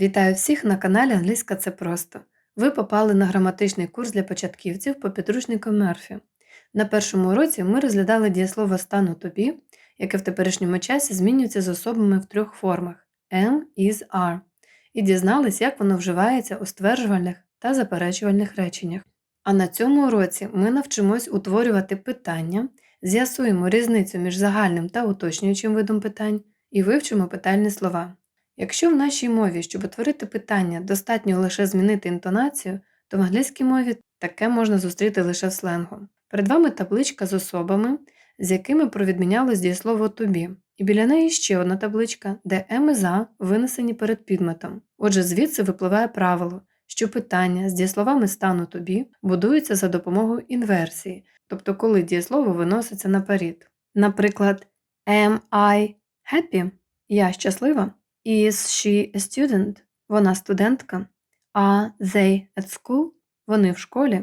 Вітаю всіх на каналі Англійська це просто. Ви попали на граматичний курс для початківців по підручнику Мерфі. На першому уроці ми розглядали дієслово стану тобі, яке в теперішньому часі змінюється з особами в трьох формах am, is, are, і дізнались, як воно вживається у стверджувальних та заперечувальних реченнях. А на цьому уроці ми навчимось утворювати питання, з'ясуємо різницю між загальним та уточнюючим видом питань і вивчимо питальні слова. Якщо в нашій мові, щоб утворити питання, достатньо лише змінити інтонацію, то в англійській мові таке можна зустріти лише в сленгу. Перед вами табличка з особами, з якими провідмінялось дієслово «to-be», і біля неї ще одна табличка, де і «за» винесені перед підметом. Отже, звідси випливає правило, що питання з дієсловами стану «to-be» будуються за допомогою інверсії, тобто коли дієслово виноситься наперед. Наприклад, Am I happy? Я щаслива. Is she a student? Вона студентка. Are they at school? Вони в школі.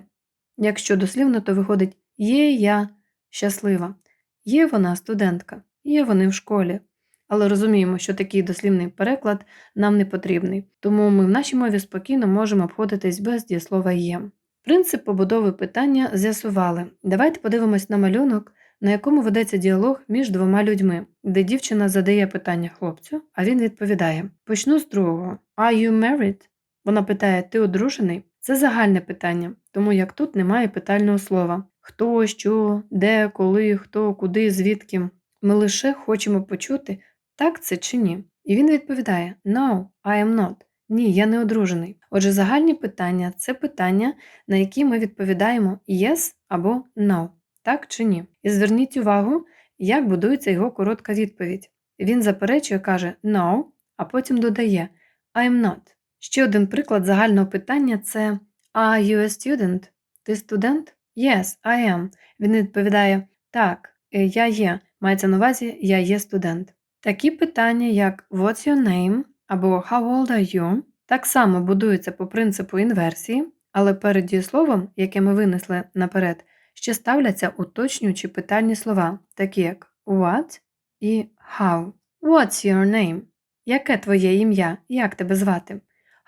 Якщо дослівно, то виходить є я щаслива. Є вона студентка, є вони в школі. Але розуміємо, що такий дослівний переклад нам не потрібний, тому ми в нашій мові спокійно можемо обходитись без дієслова є. Принцип побудови питання з'ясували. Давайте подивимось на малюнок, на якому ведеться діалог між двома людьми, де дівчина задає питання хлопцю, а він відповідає: Почну з другого. Are you married? Вона питає: Ти одружений? Це загальне питання, тому як тут немає питального слова хто, що, де, коли, хто, куди, звідки. Ми лише хочемо почути, так це чи ні. І він відповідає: No, I am not. Ні, я не одружений. Отже, загальні питання це питання, на які ми відповідаємо yes або no так чи ні. І зверніть увагу, як будується його коротка відповідь. Він заперечує, каже no, а потім додає I'm not. Ще один приклад загального питання це Are you a student? Ти студент? Yes, I am. Він відповідає Так, е, я є. Мається на увазі, я є студент. Такі питання, як What's your name? або How old are you? так само будуються по принципу інверсії, але перед дієсловом, яке ми винесли наперед, ще ставляться уточнюючі питальні слова, такі як what і how. What's your name? Яке твоє ім'я? Як тебе звати?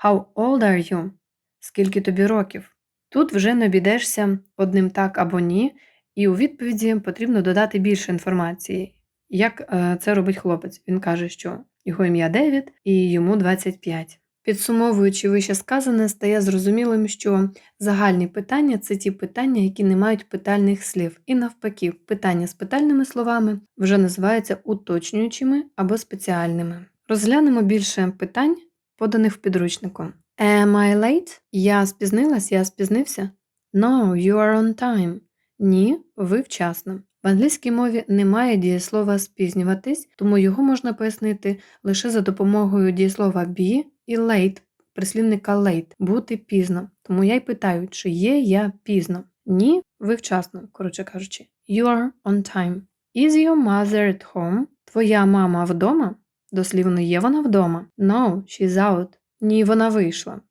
How old are you? Скільки тобі років? Тут вже не обійдешся одним так або ні, і у відповіді потрібно додати більше інформації. Як е, це робить хлопець? Він каже, що його ім'я Девід і йому 25. Підсумовуючи вище сказане, стає зрозумілим, що загальні питання це ті питання, які не мають питальних слів, і навпаки, питання з питальними словами вже називаються уточнюючими або спеціальними. Розглянемо більше питань, поданих в підручнику. Am I late? Я спізнилась, я спізнився. No, you are on time. Ні, ви вчасно. В англійській мові немає дієслова спізнюватись, тому його можна пояснити лише за допомогою дієслова be і late, прислівника late, бути пізно. Тому я й питаю, чи є я пізно. Ні, ви вчасно, коротше кажучи. You are on time. Is your mother at home? Твоя мама вдома? Дослівно є вона вдома. No, she's out. Ні, вона вийшла.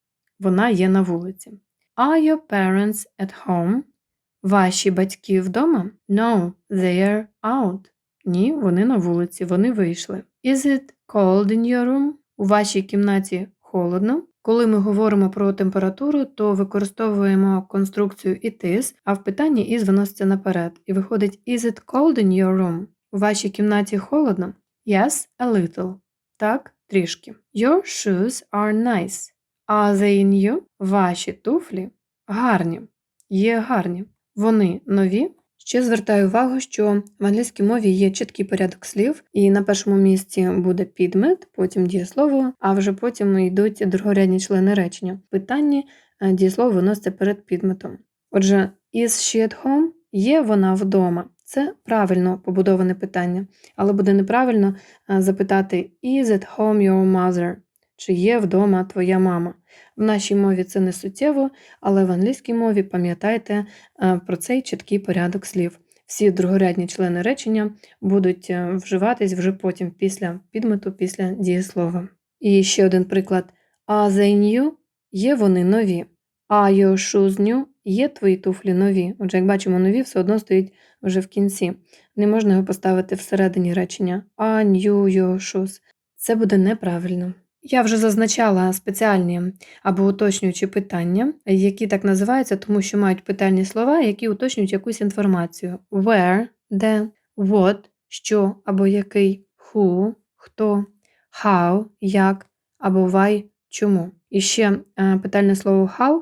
Вона є на вулиці. Are your parents at home? Ваші батьки вдома? No, they are out. Ні, вони на вулиці, вони вийшли. Is it cold in your room? У вашій кімнаті холодно. Коли ми говоримо про температуру, то використовуємо конструкцію it is, а в питанні is виноситься наперед. І виходить Is it cold in your room? У вашій кімнаті холодно? Yes, a little. Так, трішки. Your shoes are nice. Are they new? Ваші туфлі гарні. Є гарні. Вони нові. Ще звертаю увагу, що в англійській мові є чіткий порядок слів, і на першому місці буде підмет, потім дієслово, а вже потім йдуть другорядні члени речення. В питанні е, дієслово виноситься перед підметом. Отже, is she at home? Є вона вдома. Це правильно побудоване питання, але буде неправильно е, запитати Is at home your mother? Чи є вдома твоя мама? В нашій мові це не суттєво, але в англійській мові пам'ятайте е, про цей чіткий порядок слів. Всі другорядні члени речення будуть е, вживатись вже потім після підмету, після дієслова. І ще один приклад: Are they new? Є вони нові. Are your shoes new? Є твої туфлі нові. Отже, як бачимо, нові все одно стоїть вже в кінці. Не можна його поставити всередині речення. Are new your shoes? Це буде неправильно. Я вже зазначала спеціальні або уточнюючі питання, які так називаються, тому що мають питальні слова, які уточнюють якусь інформацію. Where, де, what, що або який, who, хто, how, як або why, чому. І ще е, питальне слово how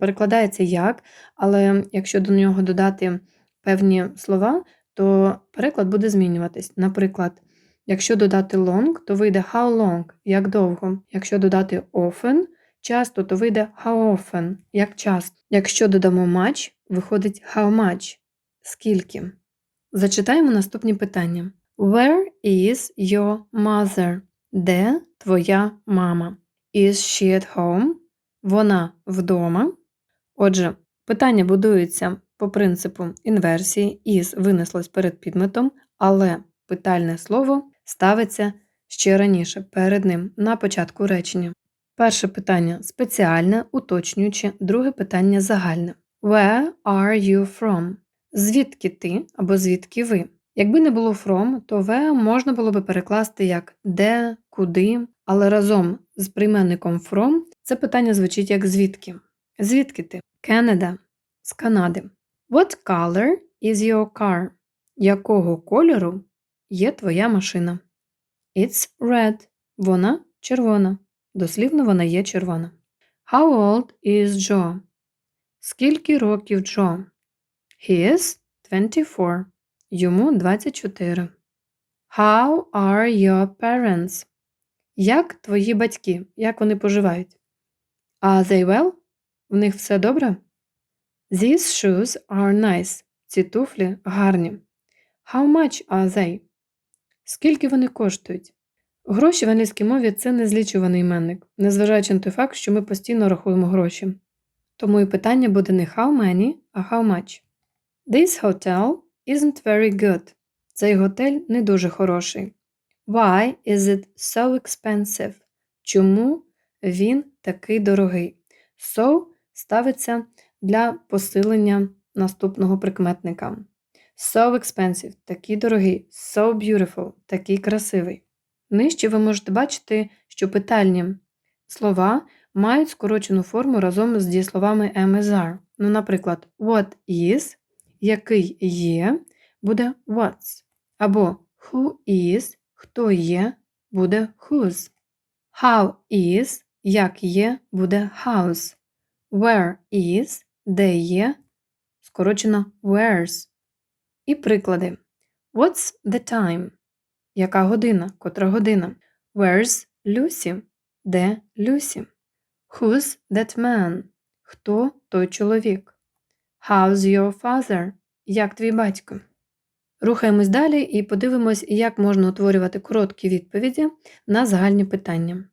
перекладається як, але якщо до нього додати певні слова, то переклад буде змінюватись. Наприклад, якщо додати long, то вийде how long, як довго. Якщо додати often, часто, то вийде how often, як часто. Якщо додамо much, виходить how much, скільки. Зачитаємо наступні питання. Where is your mother? Де твоя мама? Is she at home? Вона вдома. Отже, питання будується по принципу інверсії is винеслось перед підметом, але питальне слово ставиться ще раніше перед ним на початку речення. Перше питання спеціальне, уточнююче, друге питання загальне. Where are you from? Звідки ти або звідки ви? Якби не було from, то where можна було би перекласти як де, куди, але разом з прийменником from це питання звучить як звідки. Звідки ти? Canada. З Канади. What color is your car? Якого кольору є твоя машина? It's red. Вона червона. Дослівно вона є червона. How old is Joe? Скільки років Джо? He is 24. Йому 24. How are your parents? Як твої батьки? Як вони поживають? Are they well? В них все добре? These shoes are nice. Ці туфлі гарні. How much are they? Скільки вони коштують? Гроші в англійській мові це незлічуваний іменник, незважаючи на той факт, що ми постійно рахуємо гроші. Тому і питання буде не how many, а how much. This hotel isn't very good. Цей готель не дуже хороший. Why is it so expensive? Чому він такий дорогий? So ставиться для посилення наступного прикметника. So expensive такий дорогий, so beautiful такий красивий. Нижче ви можете бачити, що питальні слова мають скорочену форму разом з дієсловами are. Ну, наприклад, what is, який є, буде what's. Або who is, хто є, буде whose. How is, як є, буде house. Where is, де є, скорочено where's. І приклади. What's the time? Яка година? Котра година? Where's Lucy? Де Люсі? Who's that man? Хто той чоловік? How's your father? Як твій батько? Рухаємось далі і подивимось, як можна утворювати короткі відповіді на загальні питання.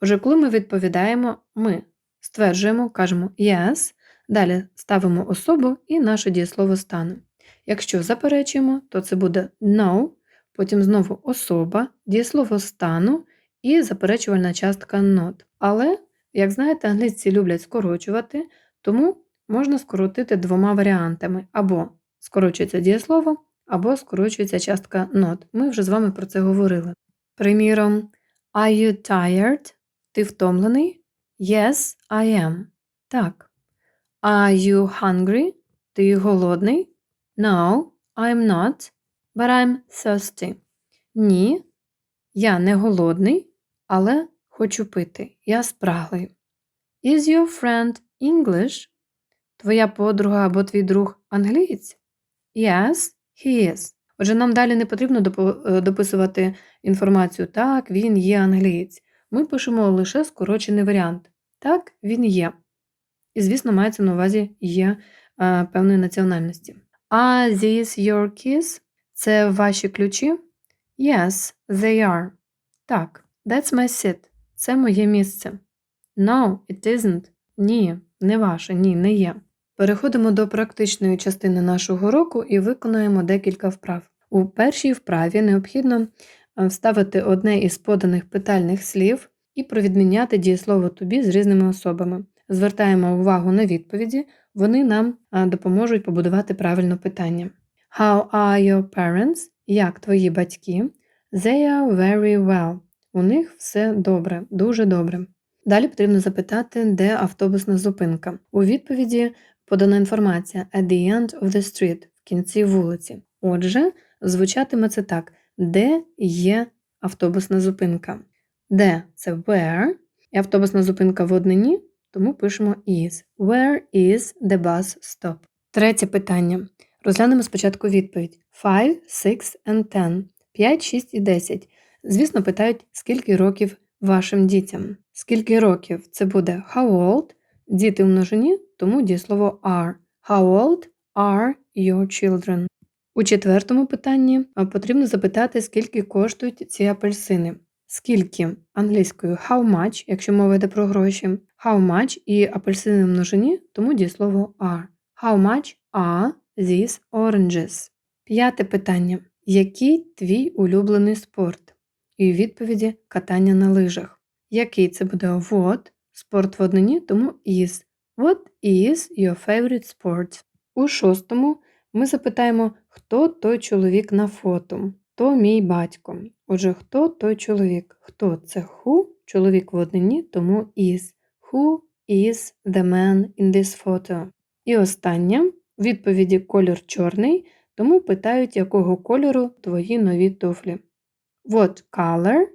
Отже, коли ми відповідаємо, ми стверджуємо, кажемо yes, далі ставимо особу і наше дієслово стану. Якщо заперечуємо, то це буде no, потім знову особа, дієслово стану і заперечувальна частка not. Але, як знаєте, англійці люблять скорочувати, тому можна скоротити двома варіантами: або скорочується дієслово, або скорочується частка not. Ми вже з вами про це говорили. Приміром, Are you tired? Ти втомлений? Yes, I am. Так. Are you hungry? Ти голодний? No, I'm not, but I'm thirsty. Ні, я не голодний, але хочу пити. Я спраглий. Is your friend English? Твоя подруга або твій друг англієць? Yes, he is. Отже, нам далі не потрібно дописувати інформацію так, він є англієць. Ми пишемо лише скорочений варіант. Так, він є. І, звісно, мається на увазі є е, певної національності. Are these your keys? Це ваші ключі? Yes, they are. Так, that's my seat. Це моє місце. No, it isn't. Ні, не ваше, ні, не є. Переходимо до практичної частини нашого уроку і виконуємо декілька вправ. У першій вправі необхідно е, вставити одне із поданих питальних слів і провідміняти дієслово тобі з різними особами. Звертаємо увагу на відповіді, вони нам допоможуть побудувати правильне питання. How are your parents? Як твої батьки? They are very well. У них все добре, дуже добре. Далі потрібно запитати, де автобусна зупинка. У відповіді подана інформація at the end of the street в кінці вулиці. Отже, звучатиме це так: де є автобусна зупинка? Де це where, і автобусна зупинка в однині, тому пишемо is. Where is the bus stop? Третє питання. Розглянемо спочатку відповідь: 5, 6 and 10. 5, 6 і 10. Звісно, питають, скільки років вашим дітям. Скільки років? Це буде how old, діти в множині, тому дієслово are. How old are your children? У четвертому питанні потрібно запитати, скільки коштують ці апельсини. Скільки англійською how much, якщо мова йде про гроші, how much і апельсини в множині, тому дієслово are. How much are these oranges? П'яте питання. Який твій улюблений спорт? І у відповіді катання на лижах. Який це буде what? Спорт в однині, тому is. What is your favorite sport? У шостому ми запитаємо, хто той чоловік на фото. То мій батько. Отже, хто той чоловік? Хто це who? Чоловік в однині, тому is. Who is the man in this photo? І останнє відповіді колір чорний, тому питають, якого кольору твої нові туфлі. What color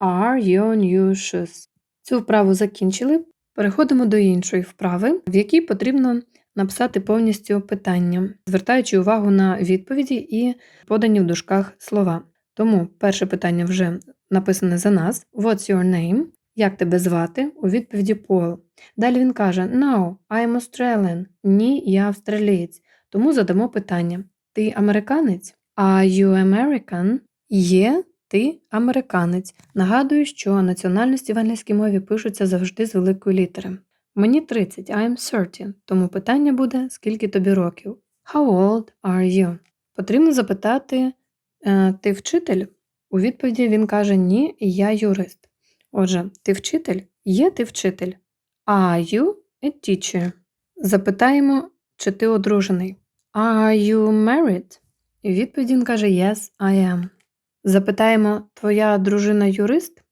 are your new shoes? Цю вправу закінчили. Переходимо до іншої вправи, в якій потрібно написати повністю питання, звертаючи увагу на відповіді і подані в дужках слова. Тому перше питання вже написане за нас: What's your name? Як тебе звати? У відповіді Пол. Далі він каже: No, I'm Australian. Ні, я австралієць. Тому задамо питання: Ти американець? Are you American? Є ти американець. Нагадую, що національності в англійській мові пишуться завжди з великої літери. Мені 30, I'm 30, тому питання буде, скільки тобі років. How old are you? Потрібно запитати, «Е, ти вчитель? У відповіді він каже Ні, я юрист. Отже, ти вчитель? Є ти вчитель. Are you a teacher? Запитаємо, чи ти одружений. Are you married? І у відповіді він каже Yes, I am. Запитаємо, твоя дружина юрист?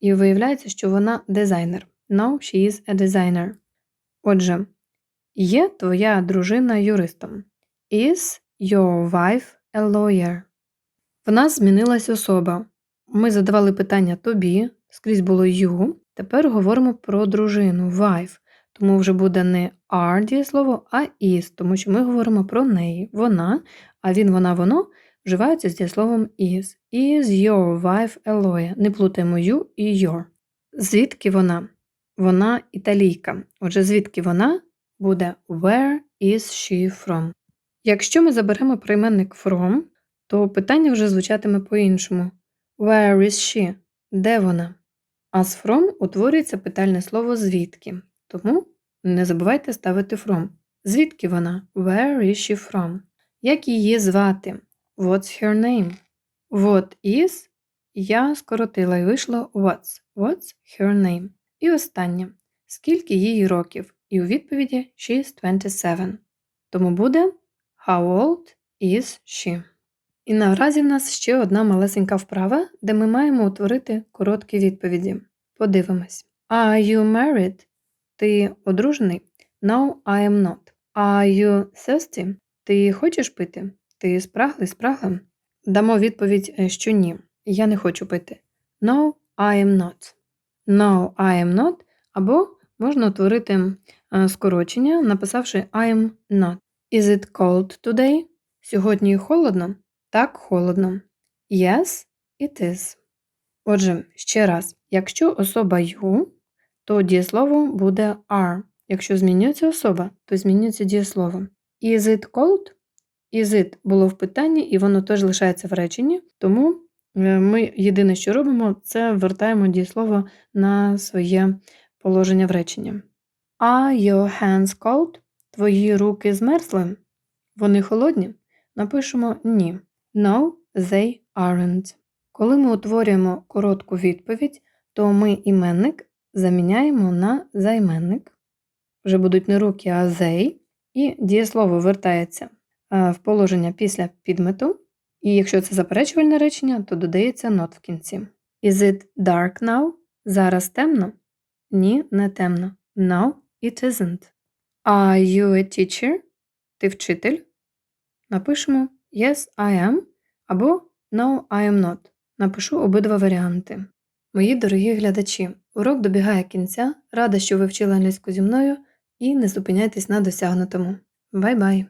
І виявляється, що вона дизайнер. No, she is a designer. Отже, є твоя дружина юристом. Is your wife a lawyer? В нас змінилась особа. Ми задавали питання тобі, скрізь було you. Тепер говоримо про дружину wife. Тому вже буде не are дієслово, а is, тому що ми говоримо про неї. Вона, а він, вона, воно вживаються з дієсловом is. Is your wife a lawyer? Не плутаємо you і your. Звідки вона? Вона італійка. Отже, звідки вона буде Where is she from? Якщо ми заберемо прийменник from, то питання вже звучатиме по-іншому. Where is she? Де вона? А з from утворюється питальне слово звідки. Тому не забувайте ставити from. Звідки вона? Where is she from? Як її звати? What's her name? What is? Я скоротила і вийшло what's. What's her name? І останнє. Скільки їй років? І у відповіді she's 27. Тому буде How old is she? І наразі в нас ще одна малесенька вправа, де ми маємо утворити короткі відповіді. Подивимось. Are you married? Ти одружений? No, I am not. Are you thirsty? Ти хочеш пити? Ти спраглий, спрагла? Дамо відповідь, е, що ні. Я не хочу пити. No, I am not. No, I am not. Або можна утворити е, скорочення, написавши I am not. Is it cold today? Сьогодні холодно? Так, холодно. Yes, it is. Отже, ще раз, якщо особа you, то дієслово буде are. Якщо змінюється особа, то змінюється дієслово. Is it cold? Is it було в питанні, і воно теж лишається в реченні, тому е, ми єдине, що робимо, це вертаємо дієслово на своє положення в реченні. Are your hands cold? Твої руки змерзли? Вони холодні? Напишемо ні. No, they aren't. Коли ми утворюємо коротку відповідь, то ми іменник заміняємо на займенник. Вже будуть не руки, а they, і дієслово вертається е, в положення після підмету. І якщо це заперечувальне речення, то додається not в кінці. Is it dark now? Зараз темно? Ні, не темно. No, it isn't. Are you a teacher? Ти вчитель? Напишемо Yes, I am або No, I am not. Напишу обидва варіанти. Мої дорогі глядачі, урок добігає кінця. Рада, що ви вчили англійську зі мною і не зупиняйтесь на досягнутому. Бай-бай!